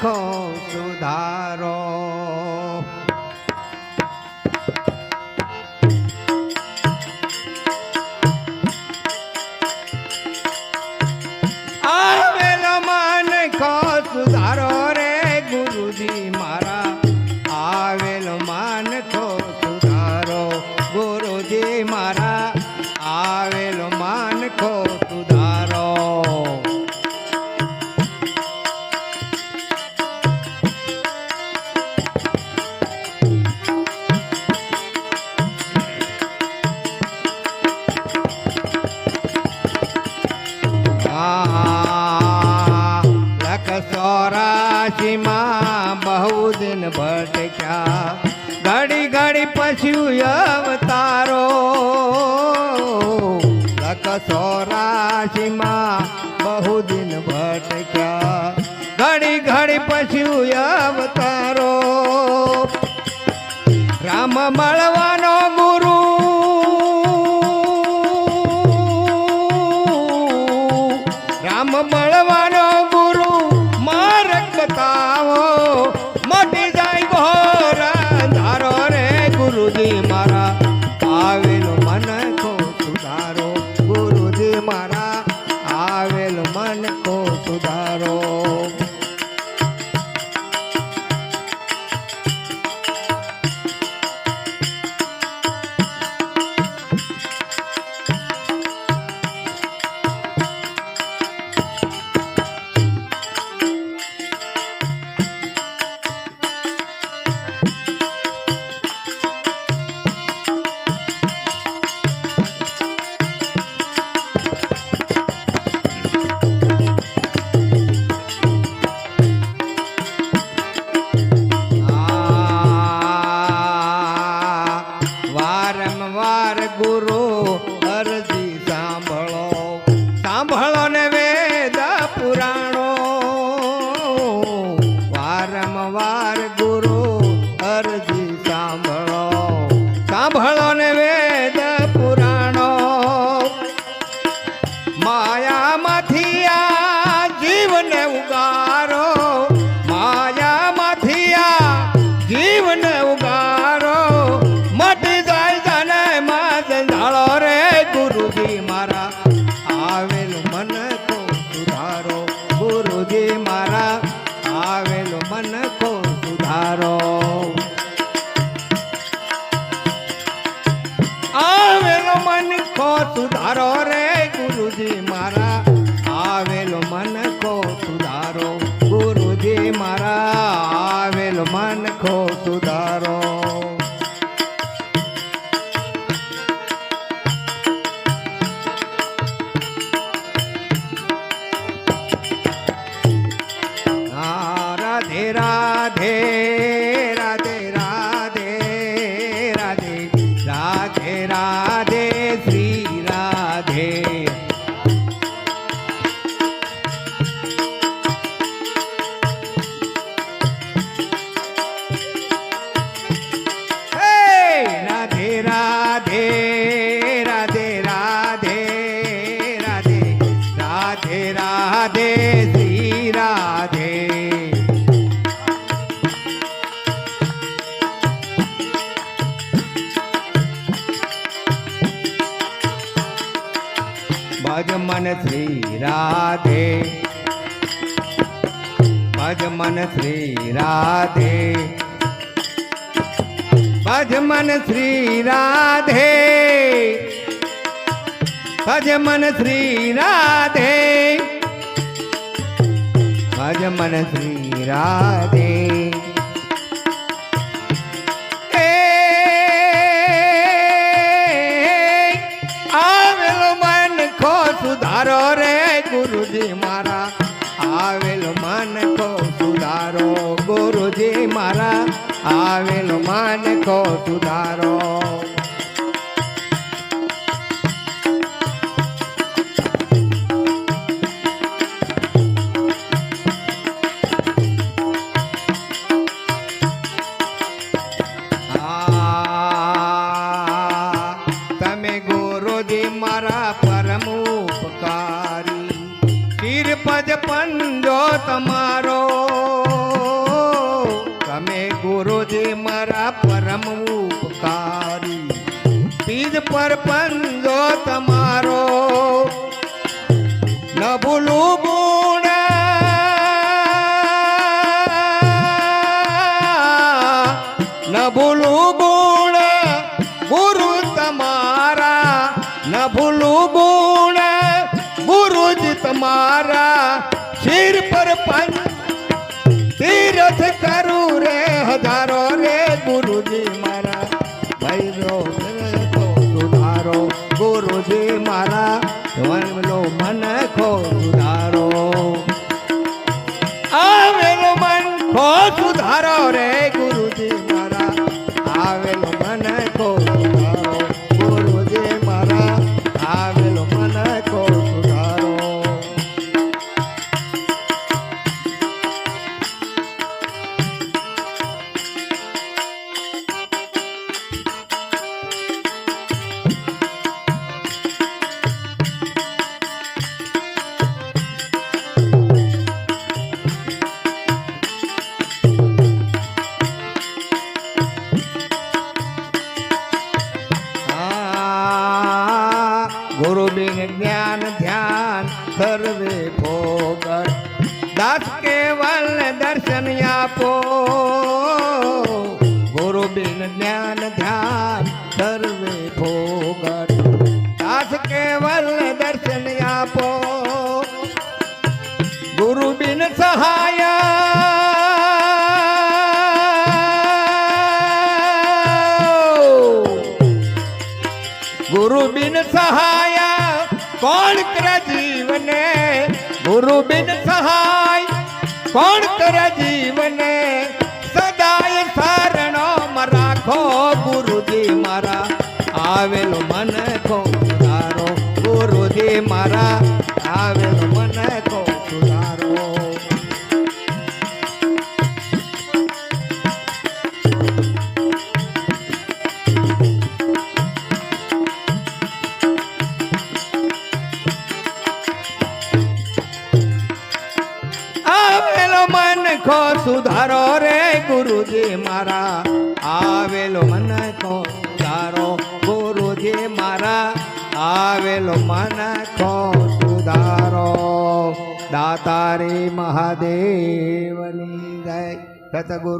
রাখো રાખ્યા. ઘડી ઘડી પછી અવતારો. લખસો રાશિમાં બહુ દિન ભટક્યા. ઘડી ઘડી પછી અવતારો. રામ મળવા સુધારો ભજ મન શ્રી રાધે. ભજ મન શ્રી રાધે. ભજ મન શ્રી રાધે. ભજ મન શ્રી રાધે. ભજ શ્રી રાધે. સુધારો રે ગુરુજી મારા આવેલ માન કો સુધારો. ગુરુજી મારા આવેલ માન કો સુધારો. પંજો તમારો. તમે ગુરુજી મારા પરમ ઉપકારી. પીજ પર પંજો તમારો. ન ભૂલું ગુણ. ન ભૂલું ગુણ. ગુરુ ગુરુજી આ ગુરુ બિન જ્ઞાન, ધ્યાન, સર્વે ભોગટ દાસ કેવલ દર્શન આપો. ગુરુ બિન જ્ઞાન, ધ્યાન, સર્વે ભોગટ દાસ કેવલ દર્શન આપો. ગુરુ બિન સહાય. ગુરુ બિન સહાય. કોણ કરે જીવને? ગુરુ બિન સહાય. કોણ કરે જીવને? સદાય શરણો રાખો ગુરુજી મારા. આવેલો મન ખો તારો ગુરુજી મારા. ગુરુજી મારા, આવેલો મન તો તારો ગુરુજી મારા, આવેલો મન ખો સુધારો. દાતારી મહાદેવની જય. સતગુરુ